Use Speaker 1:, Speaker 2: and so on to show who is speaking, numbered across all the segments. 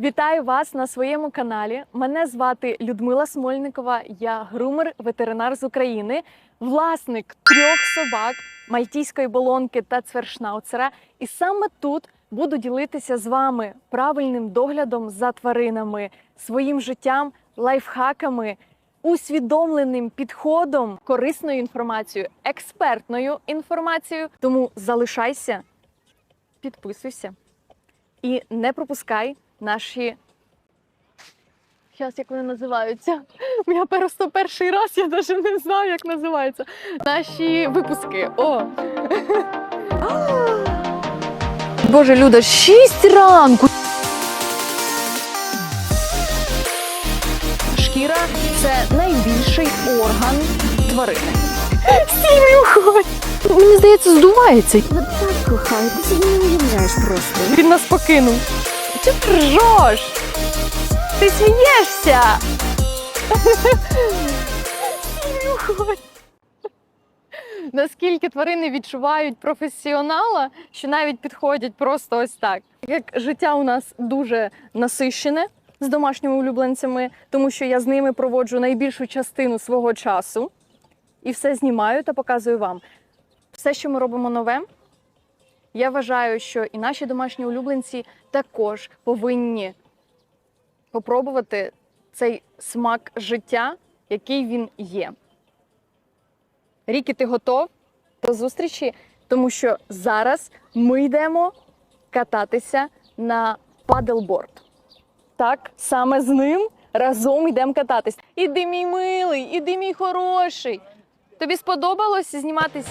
Speaker 1: Вітаю вас на своєму каналі. Мене звати Людмила Смольникова. Я грумер ветеринар з України, власник трьох собак, мальтійської болонки та цвершнауцера. І саме тут буду ділитися з вами правильним доглядом за тваринами, своїм життям, лайфхаками, усвідомленим підходом, корисною інформацією, експертною інформацією. Тому залишайся, підписуйся і не пропускай наші. Зараз як вони називаються? Я просто перший раз, я навіть не знаю, як називаються. Наші випуски. О! Боже, Люда, 6 ранку. Шкіра це найбільший орган тварини. Стій, уходь! Мені здається, здувається.
Speaker 2: Я так кохаю, ти не уявляєш просто.
Speaker 1: Він нас покинув. Чи ти ржеш? Ти смієшся? Наскільки тварини відчувають професіонала, що навіть підходять просто ось так. Як життя у нас дуже насищене з домашніми улюбленцями, тому що я з ними проводжу найбільшу частину свого часу і все знімаю та показую вам. Все, що ми робимо нове, я вважаю, що і наші домашні улюбленці також повинні попробувати цей смак життя, який він є. Рікі, ти готов до зустрічі, тому що зараз ми йдемо кататися на паделборд. Так, саме з ним разом йдемо кататись. Іди, мій милий, іди, мій хороший. Тобі сподобалось зніматись?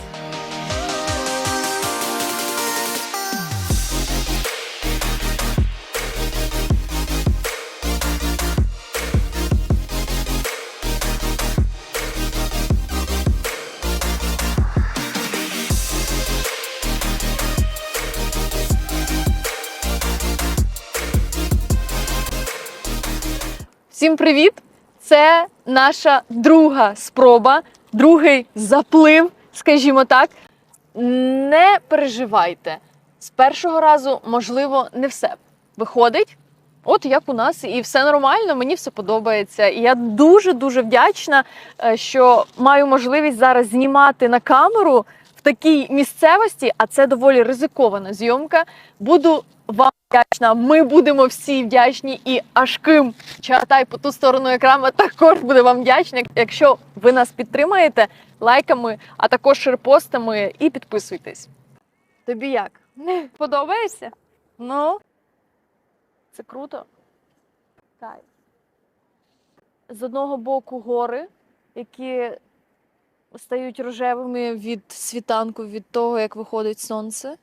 Speaker 1: Всім привіт! Це наша друга спроба, другий заплив, скажімо так. Не переживайте. З першого разу, можливо, не все виходить. От як у нас, і все нормально, мені все подобається. І я дуже дуже вдячна, е, що маю можливість зараз знімати на камеру в такій місцевості, а це доволі ризикована зйомка. Буду вам вдячна. Ми будемо всі вдячні, і аж Ким чатай по ту сторону екрану також буде вам вдячна. Якщо ви нас підтримаєте лайками, а також шерпостами і підписуйтесь. Тобі як? Подобається? Ну, це круто. Так. З одного боку гори, які стають рожевими від світанку, від того, як виходить сонце,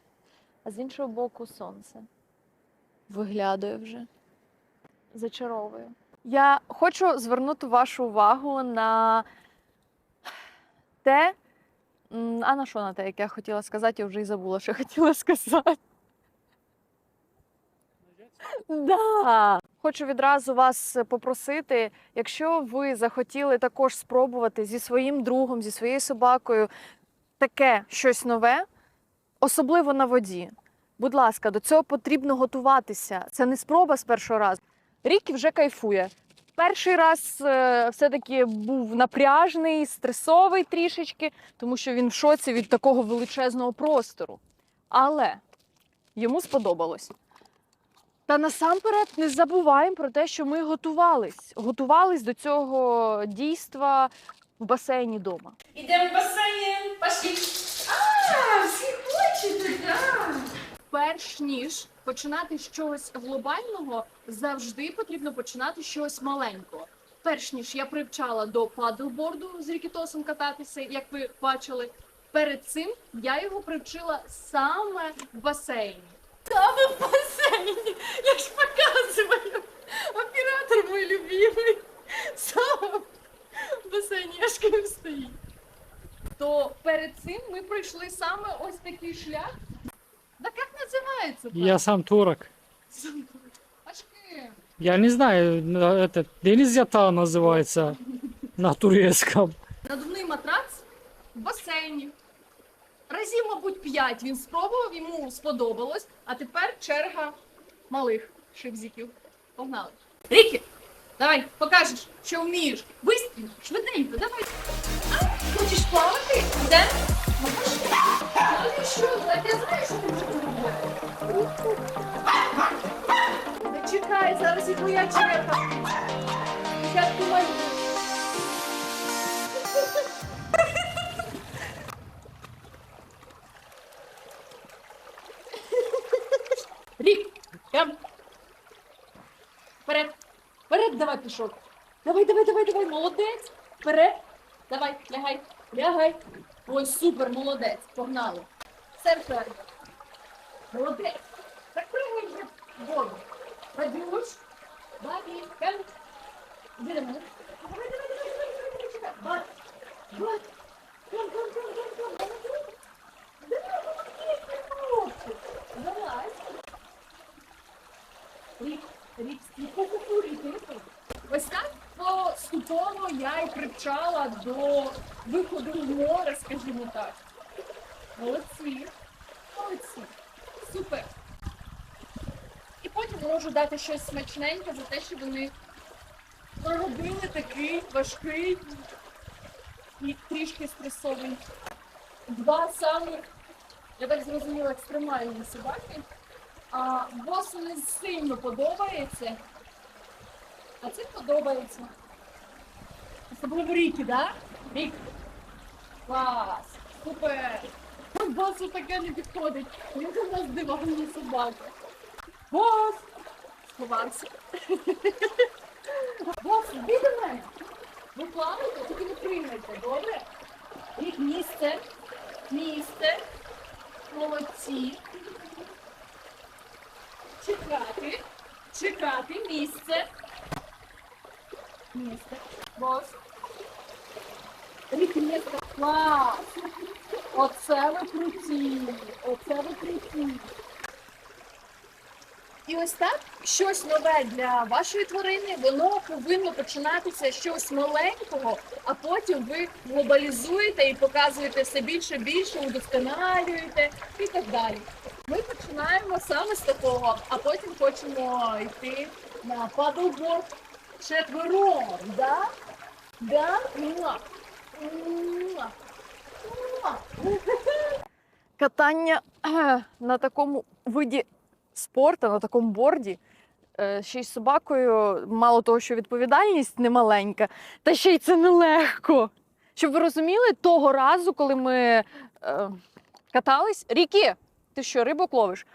Speaker 1: а з іншого боку сонце виглядає вже. Зачаровує. Я хочу звернути вашу увагу на те, а на що на те, як я хотіла сказати, я вже і забула, що хотіла сказати. Да. Хочу відразу вас попросити, якщо ви захотіли також спробувати зі своїм другом, зі своєю собакою таке щось нове, особливо на воді. Будь ласка, до цього потрібно готуватися. Це не спроба з першого разу. Рікі вже кайфує. Перший раз е, все-таки був напряжний, стресовий трішечки, тому що він в шоці від такого величезного простору. Але йому сподобалось. Та насамперед не забуваємо про те, що ми готувались. Готувались до цього дійства в басейні вдома.
Speaker 3: Идем в бассейн, пошли.
Speaker 1: Перш ніж починати з чогось глобального, завжди потрібно починати з чогось маленького. Перш ніж я привчала до падлборду з рікітосом кататися, як ви бачили. Перед цим я його привчила саме в басейні. Саме в басейні! Я ж показую! Оператор мій любимий! Саме в басейні, я ж ким стоїть. То перед цим ми пройшли саме ось такий шлях. Так як називається?
Speaker 4: Я сам турок.
Speaker 1: Ашки.
Speaker 4: Я не знаю, на- это Денис Ята называется на турецком.
Speaker 1: Надувний матрац в басейні. Разів, мабуть, п'ять він спробував, йому сподобалось, а тепер черга малих шибзиків. Погнали. Рікі, давай, покажеш, що вмієш. Быстро, швиденько, давай. А, хочеш плавати? Де? Ну, пошли. Ну, ти що, так я знаю, що ти вже робиш. Не чекай, зараз і твоя черга. Спочатку маю. Рік, я... Вперед, вперед, давай пішов. Давай, давай, давай, давай, молодець. Вперед. Давай, лягай, лягай. Ой, супер, молодець. Погнали. Все вперед. Молодець. Вже в воду. Іди до мене. Давай, давай, давай, давай, давай, давай. Бат, бат. Кем, кем, кем, кем, кем. Давай, молодець, ти хлопчик. Давай. Рік, рік, кукуріти. Ось так поступово я і привчала до виходу в море, скажімо так. Молодці. Супер. І потім можу дати щось смачненьке за те, що вони проробили такий важкий і трішки стресовий. Два самих, я так зрозуміла, екстремальні собаки. А босу не сильно подобається. А це подобається. Особливо Рікі, да? Рік. Клас! Супер! Босу таке не підходить. Він у нас диванна собака. Бос! Сховався. Бос, до мене. Ви плаваєте, тільки не приймете, добре? Рік, місце. Місце. Молодці. Чекати. Чекати місце. Місце. Бос. Рік місце. Клас. Оце ви круті. Оце ви круті. І ось так щось нове для вашої тварини, воно повинно починатися з щось маленького, а потім ви глобалізуєте і показуєте все більше більше, удосконалюєте і так далі. Ми починаємо саме з такого, а потім хочемо йти на падлборд четвером, да? Да? Муа. Муа. Муа. Катання на такому виді спорту, на такому борді, е, ще й з собакою, мало того, що відповідальність немаленька, та ще й це нелегко. Щоб ви розуміли, того разу, коли ми е, катались, ріки, ти що, рибок ловиш?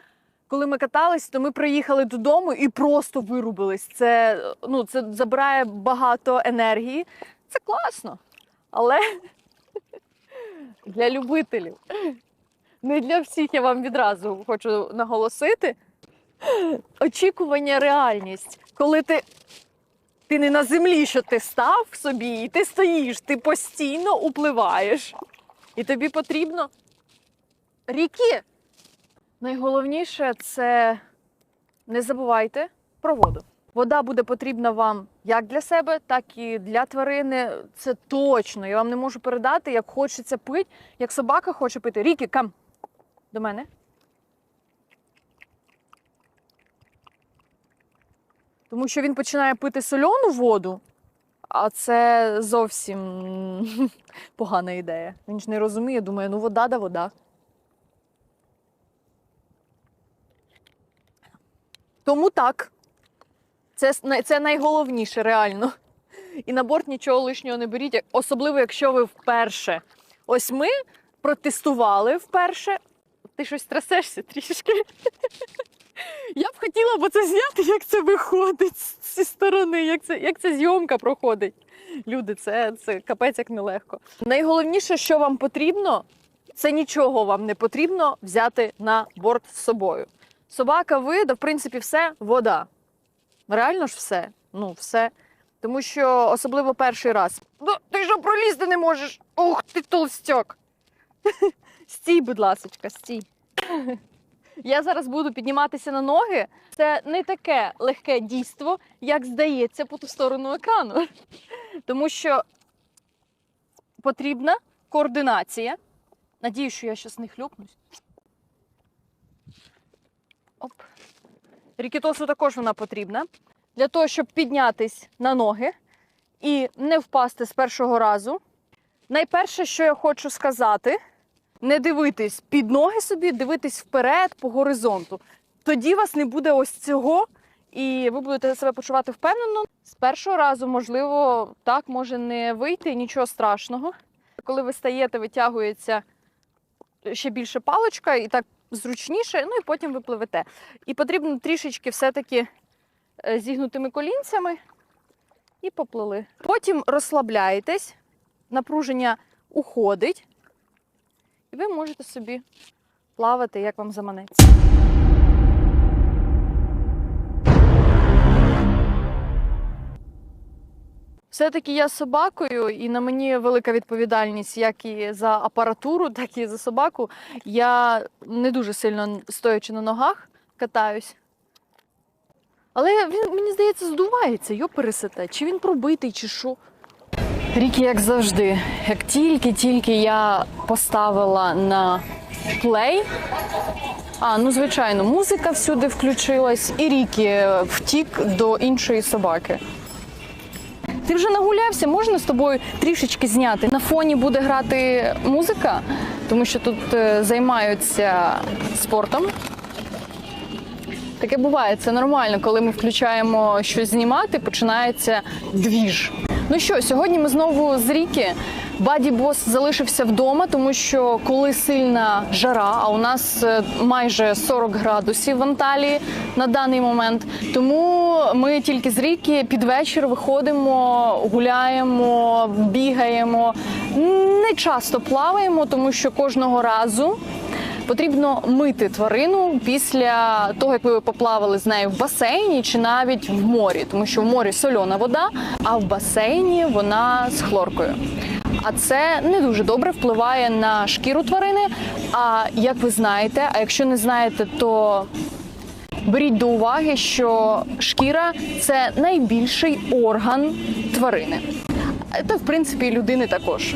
Speaker 1: Коли ми катались, то ми приїхали додому і просто вирубились. Це, ну, це забирає багато енергії. Це класно. Але для любителів. Не для всіх я вам відразу хочу наголосити. Очікування реальність. Коли ти, ти не на землі, що ти став собі, і ти стоїш, ти постійно upливаєш. І тобі потрібно ріки. Найголовніше це не забувайте про воду. Вода буде потрібна вам як для себе, так і для тварини. Це точно. Я вам не можу передати, як хочеться пити, як собака хоче пити. Рікі, кам до мене. Тому що він починає пити сольону воду, а це зовсім погана ідея. Він ж не розуміє, думає, ну вода да вода. Тому так. Це, це найголовніше, реально. І на борт нічого лишнього не беріть, особливо, якщо ви вперше. Ось ми протестували вперше. Ти щось трясешся трішки. Хотіла б це зняти, як це виходить з- зі сторони, як це, як ця зйомка проходить. Люди, це, це капець як нелегко. Найголовніше, що вам потрібно, це нічого вам не потрібно взяти на борт з собою. Собака, ви, да, в принципі, все вода. Реально ж все. Ну, все. Тому що особливо перший раз. Ну, ти що пролізти не можеш? Ух, ти толстяк. Стій, будь ласочка, стій. Я зараз буду підніматися на ноги. Це не таке легке дійство, як здається по ту сторону екрану. Тому що потрібна координація. Надію, що я зараз не хлюпнусь. Оп. Рікітосу також вона потрібна. для того, щоб піднятись на ноги і не впасти з першого разу. Найперше, що я хочу сказати, не дивитись під ноги собі, дивитись вперед по горизонту. Тоді вас не буде ось цього, і ви будете себе почувати впевнено. З першого разу, можливо, так може не вийти, нічого страшного. Коли ви стаєте, витягується ще більше паличка, і так зручніше, ну і потім ви пливете. І потрібно трішечки все-таки е, зігнутими колінцями і поплили. Потім розслабляєтесь, напруження уходить, і ви можете собі плавати, як вам заманеться. Все-таки я собакою, і на мені велика відповідальність як і за апаратуру, так і за собаку. Я не дуже сильно стоячи на ногах катаюсь. Але він, мені здається, здувається, його пересете. Чи він пробитий, чи що. Ріки, як завжди, як тільки-тільки я поставила на плей. А, ну звичайно, музика всюди включилась, і Рікі втік до іншої собаки. Ти вже нагулявся, можна з тобою трішечки зняти. На фоні буде грати музика, тому що тут е, займаються спортом. Таке буває, це нормально, коли ми включаємо щось знімати, починається двіж. Ну що, сьогодні ми знову з ріки. Баді Бос залишився вдома, тому що коли сильна жара, а у нас е, майже 40 градусів в Анталії на даний момент. Тому ми тільки з ріки під вечір виходимо, гуляємо, бігаємо. Не часто плаваємо, тому що кожного разу потрібно мити тварину після того, як ви поплавали з нею в басейні чи навіть в морі, тому що в морі сольона вода, а в басейні вона з хлоркою. А це не дуже добре впливає на шкіру тварини. А як ви знаєте, а якщо не знаєте, то беріть до уваги, що шкіра це найбільший орган тварини. Та в принципі людини також.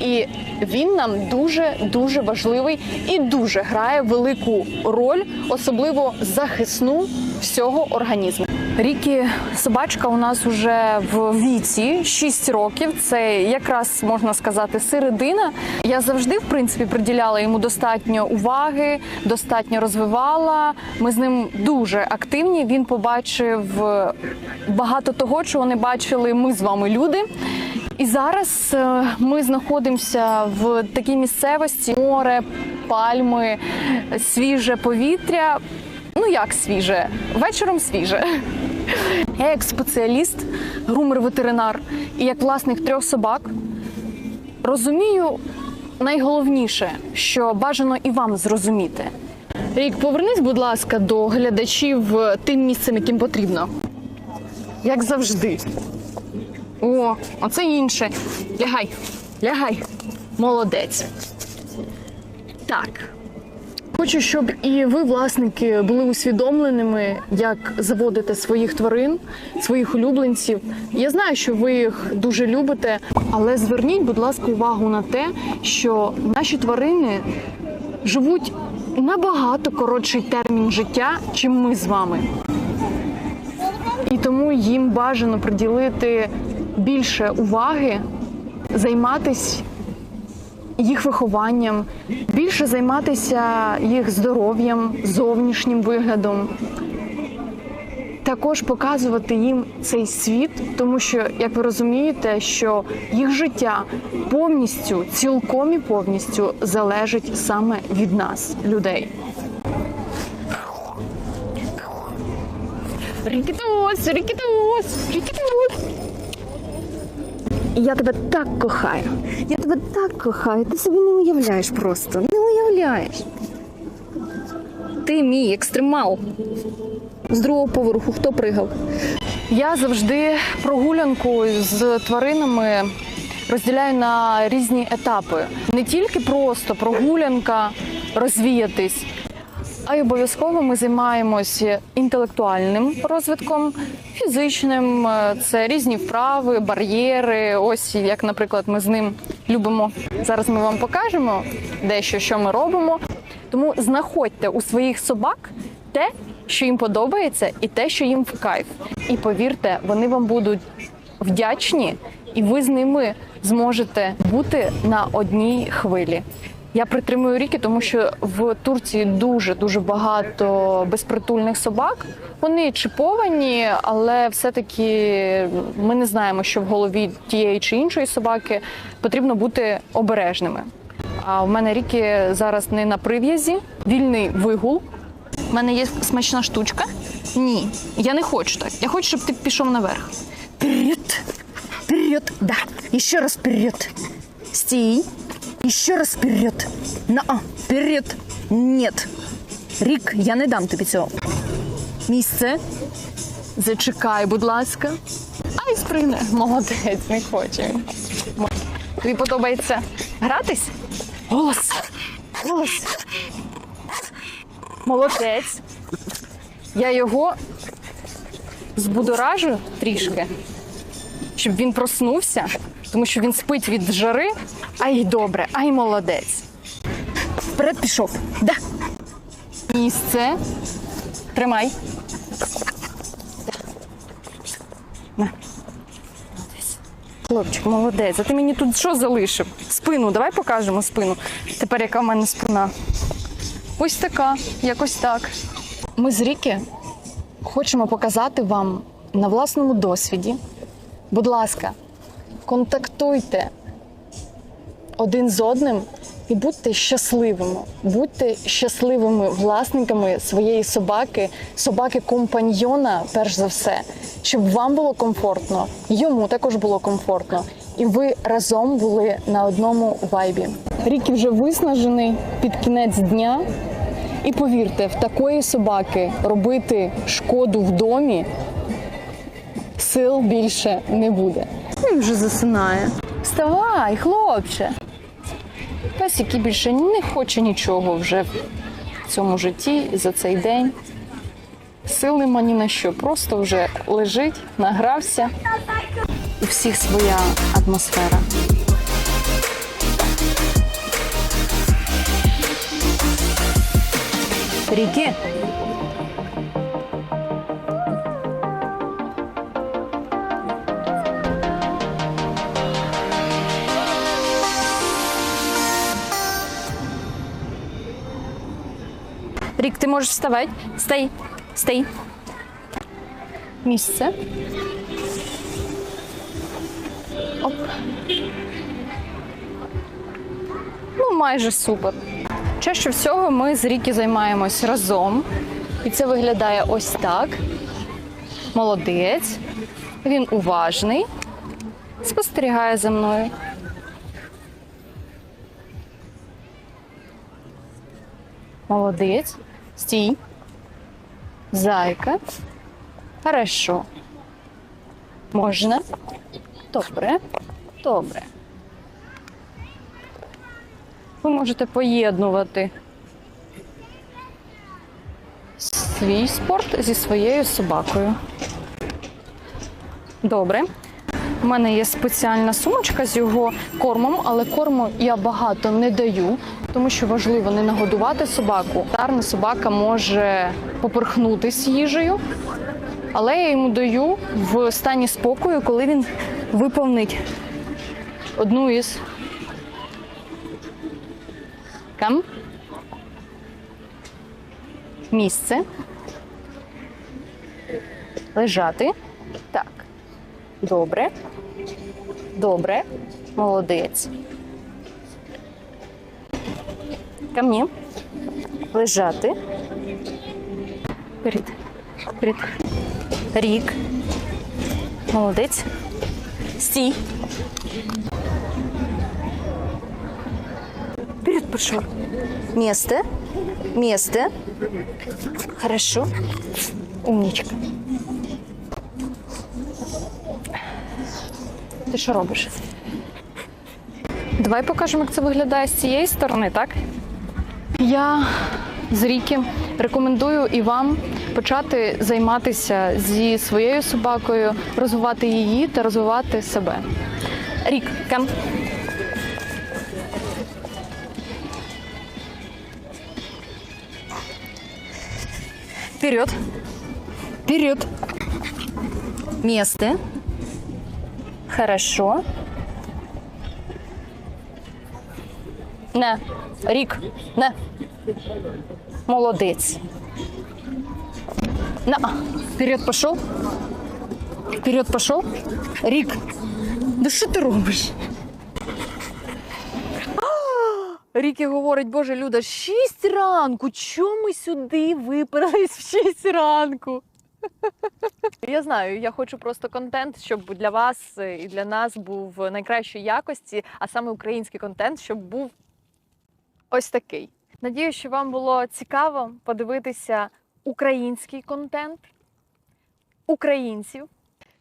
Speaker 1: І він нам дуже дуже важливий і дуже грає велику роль, особливо захисну всього організму. Рікі собачка у нас уже в віці 6 років. Це якраз можна сказати середина. Я завжди, в принципі, приділяла йому достатньо уваги, достатньо розвивала. Ми з ним дуже активні. Він побачив багато того, чого не бачили ми з вами люди. І зараз е, ми знаходимося в такій місцевості: море, пальми, свіже повітря. Ну як свіже? Вечором свіже. Я як спеціаліст, грумер-ветеринар і як власник трьох собак розумію найголовніше, що бажано і вам зрозуміти. Рік, повернись, будь ласка, до глядачів тим місцем, яким потрібно. Як завжди. О, а це інше. Лягай, лягай. Молодець. Так. Хочу, щоб і ви, власники, були усвідомленими, як заводити своїх тварин, своїх улюбленців. Я знаю, що ви їх дуже любите, але зверніть, будь ласка, увагу на те, що наші тварини живуть набагато коротший термін життя, чим ми з вами. І тому їм бажано приділити більше уваги, займатися їх вихованням, більше займатися їх здоров'ям, зовнішнім виглядом. Також показувати їм цей світ, тому що, як ви розумієте, що їх життя повністю, цілком і повністю залежить саме від нас, людей. Рікітос, рікітос, рікітос.
Speaker 2: Я тебе так кохаю. Я тебе так кохаю. Ти собі не уявляєш просто. Не уявляєш. Ти мій екстремал. З другого поверху хто пригав?
Speaker 1: Я завжди прогулянку з тваринами розділяю на різні етапи. Не тільки просто прогулянка, розвіятись, а й обов'язково ми займаємося інтелектуальним розвитком, фізичним, е, це різні вправи, бар'єри. Ось як, наприклад, ми з ним любимо. Зараз ми вам покажемо дещо, що ми робимо. Тому знаходьте у своїх собак те, що їм подобається, і те, що їм в кайф. І повірте, вони вам будуть вдячні, і ви з ними зможете бути на одній хвилі. Я притримую ріки, тому що в Турції дуже дуже багато безпритульних собак. Вони чіповані, але все-таки ми не знаємо, що в голові тієї чи іншої собаки потрібно бути обережними. А в мене ріки зараз не на прив'язі, вільний вигул. У мене є смачна штучка. Ні, я не хочу так. Я хочу, щоб ти пішов наверх.
Speaker 2: Вперед! Вперед! Да, еще раз вперед! Стій! Еще раз вперед! На, вперед! Нет! Рік, я не дам тобі цього. Місце.
Speaker 1: Зачекай, будь ласка. Ай, спригне. Молодець, не хоче. Тобі подобається гратись? Голос. Голос. Молодець. Я його збудоражу трішки, щоб він проснувся, тому що він спить від жари. Ай, добре, ай, молодець.
Speaker 2: Вперед пішов. Да.
Speaker 1: Місце. Тримай. На. Молодець. Хлопчик, молодець. А ти мені тут що залишив? Спину, давай покажемо спину. Тепер яка в мене спина. Ось така, якось так. Ми з Ріки хочемо показати вам на власному досвіді. Будь ласка, контактуйте один з одним і будьте щасливими. Будьте щасливими власниками своєї собаки, собаки компаньйона, перш за все, щоб вам було комфортно, йому також було комфортно, і ви разом були на одному вайбі. Рікі вже виснажений під кінець дня. І повірте, в такої собаки робити шкоду в домі сил більше не буде. Він вже засинає. Вставай, хлопче. Пес, який більше не хоче нічого вже в цьому житті за цей день. Сил нема ні на що, просто вже лежить, награвся. У всіх своя атмосфера. Ріки. Рік, ти можеш вставати. Стій. Стій. Місце. Оп. Ну, майже супер. Чаще всього ми з Рікі займаємось разом. І це виглядає ось так. Молодець. Він уважний. Спостерігає за мною. Молодець. Стій. Зайка. Хорошо. Можна. Добре. Добре. Ви можете поєднувати свій спорт зі своєю собакою. Добре. У мене є спеціальна сумочка з його кормом, але корму я багато не даю, тому що важливо не нагодувати собаку. Тарна собака може поперхнутись їжею, але я йому даю в стані спокою, коли він виповнить одну із кам. Місце. Лежати. Так. Добре. Добре. Молодець. Ко мне. Лежати. Вперед. Вперед. Рік. Молодець. Стій. Вперед пошел. Место. Место. Хорошо. Умничка. Ти що робиш? Давай покажемо, як це виглядає з цієї сторони, так? Я з Ріки рекомендую і вам почати займатися зі своєю собакою, розвивати її та розвивати себе. Рік, кам.
Speaker 2: Вперед. Вперед. Место. Хорошо. На, Рік, на. Молодець. На. Вперед пошел. Вперед пошел. Рік. Да що ти робиш?
Speaker 1: Рікі говорить, боже, Люда, 6 ранку. Чому ми сюди виперлись в 6 ранку? Я знаю, я хочу просто контент, щоб для вас і для нас був найкращої якості, а саме український контент, щоб був ось такий. Надію, що вам було цікаво подивитися український контент українців.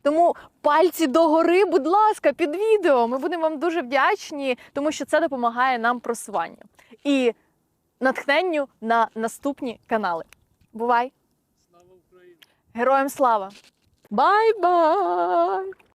Speaker 1: Тому пальці догори, будь ласка, під відео. Ми будемо вам дуже вдячні, тому що це допомагає нам просуванню і натхненню на наступні канали. Бувай! Слава Україні! Героям слава! Бай-бай!